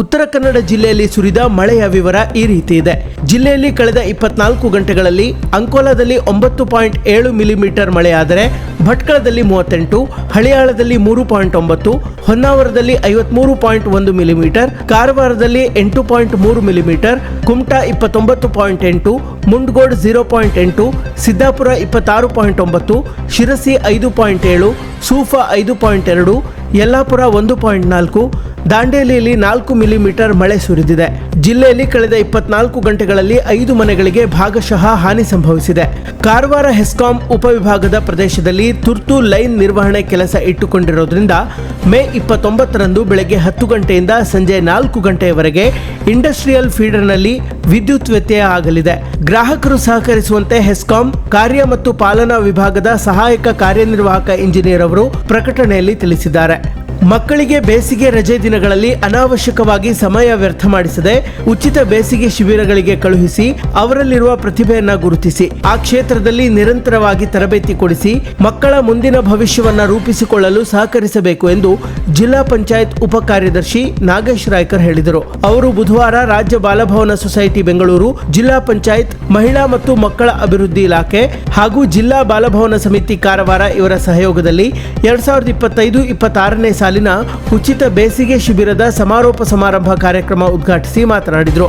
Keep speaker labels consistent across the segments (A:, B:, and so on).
A: ಉತ್ತರ ಕನ್ನಡ ಜಿಲ್ಲೆಯಲ್ಲಿ ಸುರಿದ ಮಳೆಯ ವಿವರ ಈ ರೀತಿ ಇದೆ. ಜಿಲ್ಲೆಯಲ್ಲಿ ಕಳೆದ ಇಪ್ಪತ್ನಾಲ್ಕು ಗಂಟೆಗಳಲ್ಲಿ ಅಂಕೋಲಾದಲ್ಲಿ ಒಂಬತ್ತು ಪಾಯಿಂಟ್ ಏಳು ಮಿಲಿಮೀಟರ್ ಮಳೆಯಾದರೆ ಭಟ್ಕಳದಲ್ಲಿ ಮೂವತ್ತೆಂಟು, ಹಳಿಯಾಳದಲ್ಲಿ ಮೂರು ಪಾಯಿಂಟ್ ಒಂಬತ್ತು, ಹೊನ್ನಾವರದಲ್ಲಿ ಐವತ್ಮೂರು ಪಾಯಿಂಟ್ ಒಂದು ಮಿಲಿಮೀಟರ್, ಕಾರವಾರದಲ್ಲಿ ಎಂಟು ಪಾಯಿಂಟ್ ಮೂರು ಮಿಲಿಮೀಟರ್, ಕುಮಟಾ ಇಪ್ಪತ್ತೊಂಬತ್ತು ಪಾಯಿಂಟ್ ಎಂಟು, ಮುಂಡ್ಗೋಡ್ ಜೀರೋ ಪಾಯಿಂಟ್ ಎಂಟು, ಸಿದ್ದಾಪುರ ಇಪ್ಪತ್ತಾರು ಪಾಯಿಂಟ್ ಒಂಬತ್ತು, ಶಿರಸಿ ಐದು ಪಾಯಿಂಟ್ ಏಳು, ಸೂಫಾ ಐದು ಪಾಯಿಂಟ್ ಎರಡು, ಯಲ್ಲಾಪುರ ಒಂದು ಪಾಯಿಂಟ್ ನಾಲ್ಕು ದಾಂಡೇಲಿಯಲ್ಲಿ ನಾಲ್ಕು ಮಿಲಿಮೀಟರ್ ಮಳೆ ಸುರಿದಿದೆ. ಜಿಲ್ಲೆಯಲ್ಲಿ ಕಳೆದ ಇಪ್ಪತ್ನಾಲ್ಕು ಗಂಟೆಗಳಲ್ಲಿ ಐದು ಮನೆಗಳಿಗೆ ಭಾಗಶಃ ಹಾನಿ ಸಂಭವಿಸಿದೆ. ಕಾರವಾರ ಹೆಸ್ಕಾಂ ಉಪವಿಭಾಗದ ಪ್ರದೇಶದಲ್ಲಿ ತುರ್ತು ಲೈನ್ ನಿರ್ವಹಣೆ ಕೆಲಸ ಇಟ್ಟುಕೊಂಡಿರೋದ್ರಿಂದ ಮೇ ಇಪ್ಪತ್ತೊಂಬತ್ತರಂದು ಬೆಳಗ್ಗೆ ಹತ್ತು ಗಂಟೆಯಿಂದ ಸಂಜೆ ನಾಲ್ಕು ಗಂಟೆಯವರೆಗೆ ಇಂಡಸ್ಟ್ರಿಯಲ್ ಫೀಡರ್ನಲ್ಲಿ ವಿದ್ಯುತ್ ವ್ಯತ್ಯಯ ಆಗಲಿದೆ. ಗ್ರಾಹಕರು ಸಹಕರಿಸುವಂತೆ ಹೆಸ್ಕಾಂ ಕಾರ್ಯ ಮತ್ತು ಪಾಲನಾ ವಿಭಾಗದ ಸಹಾಯಕ ಕಾರ್ಯನಿರ್ವಾಹಕ ಇಂಜಿನಿಯರ್ ಅವರು ಪ್ರಕಟಣೆಯಲ್ಲಿ ತಿಳಿಸಿದ್ದಾರೆ. ಮಕ್ಕಳಿಗೆ ಬೇಸಿಗೆ ರಜೆ ದಿನಗಳಲ್ಲಿ ಅನಾವಶ್ಯಕವಾಗಿ ಸಮಯ ವ್ಯರ್ಥ ಮಾಡಿಸದೆ ಉಚಿತ ಬೇಸಿಗೆ ಶಿಬಿರಗಳಿಗೆ ಕಳುಹಿಸಿ ಅವರಲ್ಲಿರುವ ಪ್ರತಿಭೆಯನ್ನ ಗುರುತಿಸಿ, ಆ ಕ್ಷೇತ್ರದಲ್ಲಿ ನಿರಂತರವಾಗಿ ತರಬೇತಿ ಕೊಡಿಸಿ ಮಕ್ಕಳ ಮುಂದಿನ ಭವಿಷ್ಯವನ್ನ ರೂಪಿಸಿಕೊಳ್ಳಲು ಸಹಕರಿಸಬೇಕು ಎಂದು ಜಿಲ್ಲಾ ಪಂಚಾಯತ್ ಉಪ ಕಾರ್ಯದರ್ಶಿ ನಾಗೇಶ್ ರಾಯ್ಕರ್ ಹೇಳಿದರು. ಅವರು ಬುಧವಾರ ರಾಜ್ಯ ಬಾಲಭವನ ಸೊಸೈಟಿ ಬೆಂಗಳೂರು, ಜಿಲ್ಲಾ ಪಂಚಾಯತ್, ಮಹಿಳಾ ಮತ್ತು ಮಕ್ಕಳ ಅಭಿವೃದ್ಧಿ ಇಲಾಖೆ ಹಾಗೂ ಜಿಲ್ಲಾ ಬಾಲಭವನ ಸಮಿತಿ ಕಾರವಾರ ಇವರ ಸಹಯೋಗದಲ್ಲಿ ಎರಡ್ ಸಾವಿರದ ಇಪ್ಪತ್ತೈದು ಇಪ್ಪತ್ತಾರನೇ ಸಾಲಿನ ಉಚಿತ ಬೇಸಿಗೆ ಶಿಬಿರದ ಸಮಾರೋಪ ಸಮಾರಂಭ ಕಾರ್ಯಕ್ರಮ ಉದ್ಘಾಟಿಸಿ ಮಾತನಾಡಿದರು.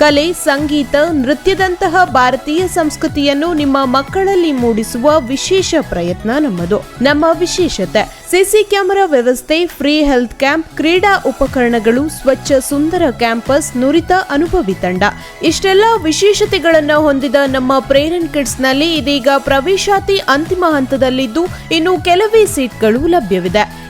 B: ಕಲೆ, ಸಂಗೀತ, ನೃತ್ಯದಂತಹ ಭಾರತೀಯ ಸಂಸ್ಕೃತಿಯನ್ನು ನಿಮ್ಮ ಮಕ್ಕಳಲ್ಲಿ ಮೂಡಿಸುವ ವಿಶೇಷ ಪ್ರಯತ್ನ ನಮ್ಮದು. ನಮ್ಮ ವಿಶೇಷತೆ, ಸಿಸಿ ಕ್ಯಾಮೆರಾ ವ್ಯವಸ್ಥೆ, ಫ್ರೀ ಹೆಲ್ತ್ ಕ್ಯಾಂಪ್, ಕ್ರೀಡಾ ಉಪಕರಣಗಳು, ಸ್ವಚ್ಛ ಸುಂದರ ಕ್ಯಾಂಪಸ್, ನುರಿತ ಅನುಭವಿ ತಂಡ. ಇಷ್ಟೆಲ್ಲ ವಿಶೇಷತೆಗಳನ್ನು ಹೊಂದಿದ ನಮ್ಮ ಪ್ರೇರನ್ ಕಿಡ್ಸ್ನಲ್ಲಿ ಇದೀಗ ಪ್ರವೇಶಾತಿ ಅಂತಿಮ ಹಂತದಲ್ಲಿದ್ದು ಇನ್ನು ಕೆಲವೇ ಸೀಟ್ಗಳು ಲಭ್ಯವಿದೆ.